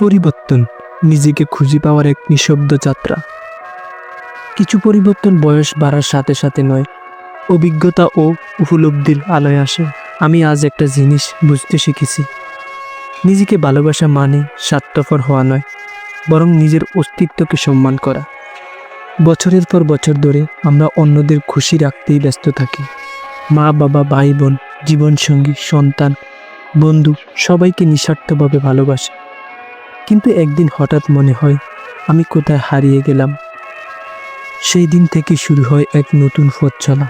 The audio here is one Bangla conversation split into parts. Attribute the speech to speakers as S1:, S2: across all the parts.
S1: পরিবর্তন, নিজেকে খুঁজে পাওয়ার এক নিঃশব্দ যাত্রা। কিছু পরিবর্তন বয়স বাড়ার সাথে সাথে নয়, অভিজ্ঞতা ও উপলব্ধির আলোয় আসে। আমি আজ একটা জিনিস বুঝতে শিখেছি। নিজেকে ভালোবাসা মানে স্বার্থপর হওয়া নয়, বরং নিজের অস্তিত্বকে সম্মান করা। বছরের পর বছর ধরে আমরা অন্যদের খুশি রাখতেই ব্যস্ত থাকি। মা, বাবা, ভাই, বোন, জীবনসঙ্গী, সন্তান, বন্ধু সবাইকে নিঃস্বার্থভাবে ভালোবাসে। কিন্তু একদিন হঠাৎ মনে হয়, আমি কোথায় হারিয়ে গেলাম। সেই দিন থেকে শুরু হয় এক নতুন পথ চলা,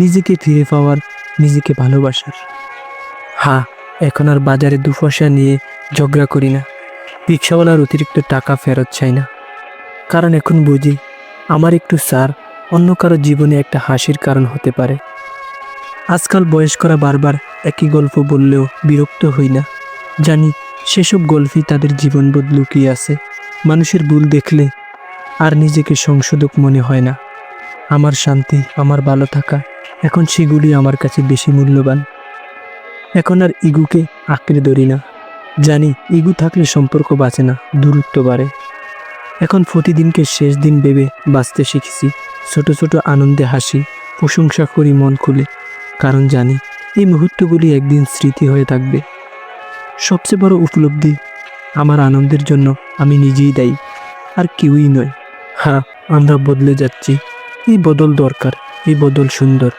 S1: নিজেকে ফিরে পাওয়ার, নিজেকে ভালোবাসার। হ্যাঁ এখন আর বাজারে দুপয়সা নিয়ে ঝগড়া করি না, রিক্সাওয়ালার অতিরিক্ত টাকা ফেরত চাই না। কারণ এখন বুঝি, আমার একটু সার, অন্য কারও জীবনে একটা হাসির কারণ হতে পারে। আজকাল বয়স্করা বারবার একই গল্প বললেও বিরক্ত হই না, জানি সেসব গল্পই তাদের জীবনবোধ লুকিয়ে আছে। মানুষের ভুল দেখলে আর নিজেকে সংশোধক মনে হয় না। আমার শান্তি, আমার ভালো থাকা, এখন সেগুলি আমার কাছে বেশি মূল্যবান। এখন আর ইগুকে আঁকড়ে ধরি না। জানি ইগু থাকলে সম্পর্ক বাঁচে না, দূরত্ব বাড়ে। এখন প্রতিদিনকে শেষ দিন ভেবে বাঁচতে শিখেছি। ছোট ছোট আনন্দে হাসি, প্রশংসা করি মন খুলে। কারণ জানি এই মুহূর্তগুলি একদিন স্মৃতি হয়ে থাকবে। সবচেয়ে বড় উপলব্ধি আমার আনন্দের জন্য আমি নিজেই দায়ী, আর কেউই নয়। হ্যাঁ আমরা বদলে যাচ্ছি। এই বদল দরকার, এই বদল সুন্দর।